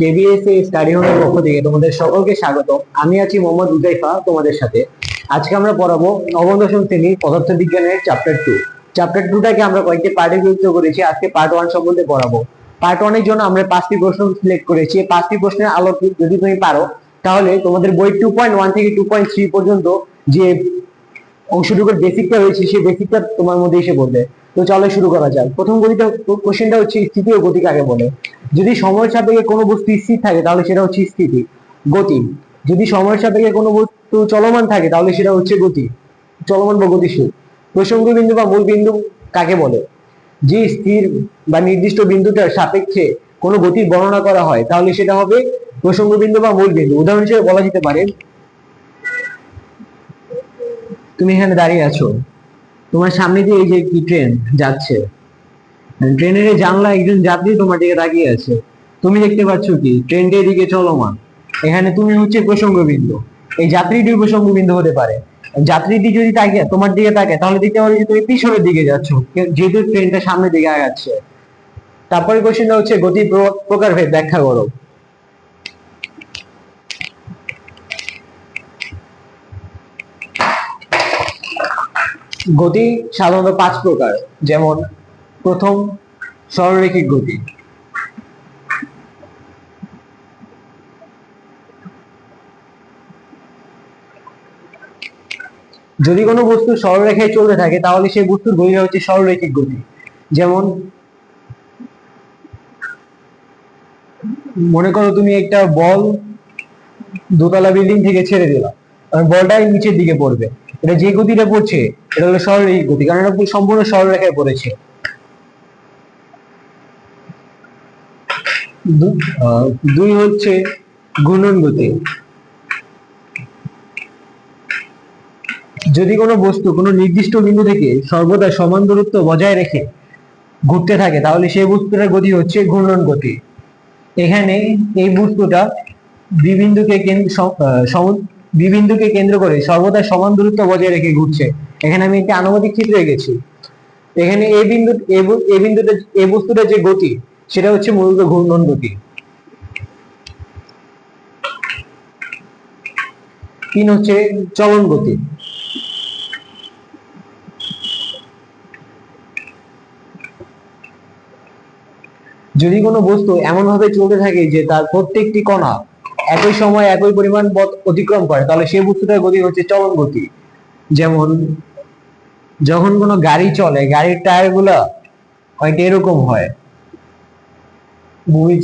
KBS study হোমের পক্ষ থেকে তোমাদের সকলকে স্বাগত আমি আছি মোহাম্মদ উজাইফা, তোমাদের সাথে। আজকে আমরা পড়াবো নবম, দশম শ্রেণি পদার্থ বিজ্ঞানের চ্যাপ্টার টু চ্যাপ্টার টুটাকে আমরা কয়েকটি পার্টে বিভক্ত করেছি। আজকে পার্ট ওয়ান সম্বন্ধে পড়াবো। পার্ট ওয়ানের জন্য আমরা পাঁচটি প্রশ্ন সিলেক্ট করেছি। পাঁচটি প্রশ্নের আলোকে যদি তুমি পারো, তাহলে তোমাদের বই টু পয়েন্ট ওয়ান থেকে টু পয়েন্ট থ্রি পর্যন্ত যে অংশটুকুর বেসিকটা রয়েছে সেই বেসিকটা তোমার মধ্যে এসে পড়বে। তো চলো শুরু করা যাক। প্রথম গতিটা কোশ্চেনটা হচ্ছে স্থিতি ও গতি কাকে বলে। যদি সময়ের সাপেক্ষে কোনো বস্তু স্থির থাকে, তাহলে সেটা হচ্ছে স্থিতি, গতি। যদি সময়ের সাপেক্ষে কোনো বস্তু চলমান থাকে, তাহলে সেটা হচ্ছে গতি, চলমান বা গতিশীল। প্রসঙ্গ বিন্দু বা মূল বিন্দু কাকে বলে? যে স্থির বা নির্দিষ্ট বিন্দুটার সাপেক্ষে কোনো গতির বর্ণনা করা হয়, তাহলে সেটা হবে প্রসঙ্গ বিন্দু বা মূল বিন্দু। উদাহরণ হিসেবে বলা যেতে পারে তুমি এখানে দাঁড়িয়ে আছো। তোমার সামনে দিয়ে এই যে কি ট্রেন যাচ্ছে। ট্রেনের এই জানলা একজন যাত্রী তোমার দিকে তাকিয়ে আছে। তুমি দেখতে পাচ্ছ কি? ট্রেনটা এদিকে চলমান। এখানে তুমি হচ্ছে প্রসঙ্গ বিন্দু এই যাত্রীটি প্রসঙ্গ বিন্দু হতে পারে। যাত্রীটি যদি তাকিয়ে তোমার দিকে তাকে, তাহলে দেখতে পারো যে তুমি পিছনের দিকে যাচ্ছ। যেহেতু ট্রেনটা সামনের দিকে আগাচ্ছে। তারপরে কোশ্চেনটা হচ্ছে গতি প্র- প্রকারভেদ ব্যাখ্যা করো। গতি সাধারণত পাঁচ প্রকার। যেমন, প্রথম সরলরৈখিক গতি। যদি কোনো বস্তু সরলরেখায় চলতে থাকে, তাহলে সেই বস্তুর গতিটা হচ্ছে সরলরৈখিক গতি। যেমন, মনে করো তুমি একটা বল দোতলা বিল্ডিং থেকে ছেড়ে কারণ বলটাই নিচের দিকে পড়বে। এটা যে গতিটা পড়ছে, এটা হলো সরলরৈখিক গতি, কারণ এটা পুরো সম্পূর্ণ সরলরেখায় পড়েছে। দুই হচ্ছে ঘূর্ণন গতি। যদি কোনো বস্তু কোনো নির্দিষ্ট বিন্দু থেকে সর্বদা সমান দূরত্ব বজায় রেখে ঘুরতে থাকে, তাহলে সেই বস্তুটার গতি হচ্ছে ঘূর্ণন গতি। এখানে এই বস্তুটা বিবিন্দুকে কেন্দ্র বিবিন্দুকে কেন্দ্র করে সর্বদা সমান দূরত্ব বজায় রেখে ঘুরছে। এখানে আমি একটি আনুমাতিক চিত্র এঁকেছি। এখানে এই বিন্দু এই বিন্দুটা এই বস্তুটার যে গতি, সেটা হচ্ছে মূলত ঘূর্ণন গতি। তিন হচ্ছে চলন গতি। যদি কোনো বস্তু এমনভাবে চলতে থাকে যে তার প্রত্যেকটি কণা একই সময় একই পরিমাণ পথ অতিক্রম করে, তাহলে সেই বস্তুটার গতি হচ্ছে চলন গতি। যেমন যখন কোনো গাড়ি চলে, গাড়ির টায়ারগুলা অনেকটা এরকম হয়। মুভি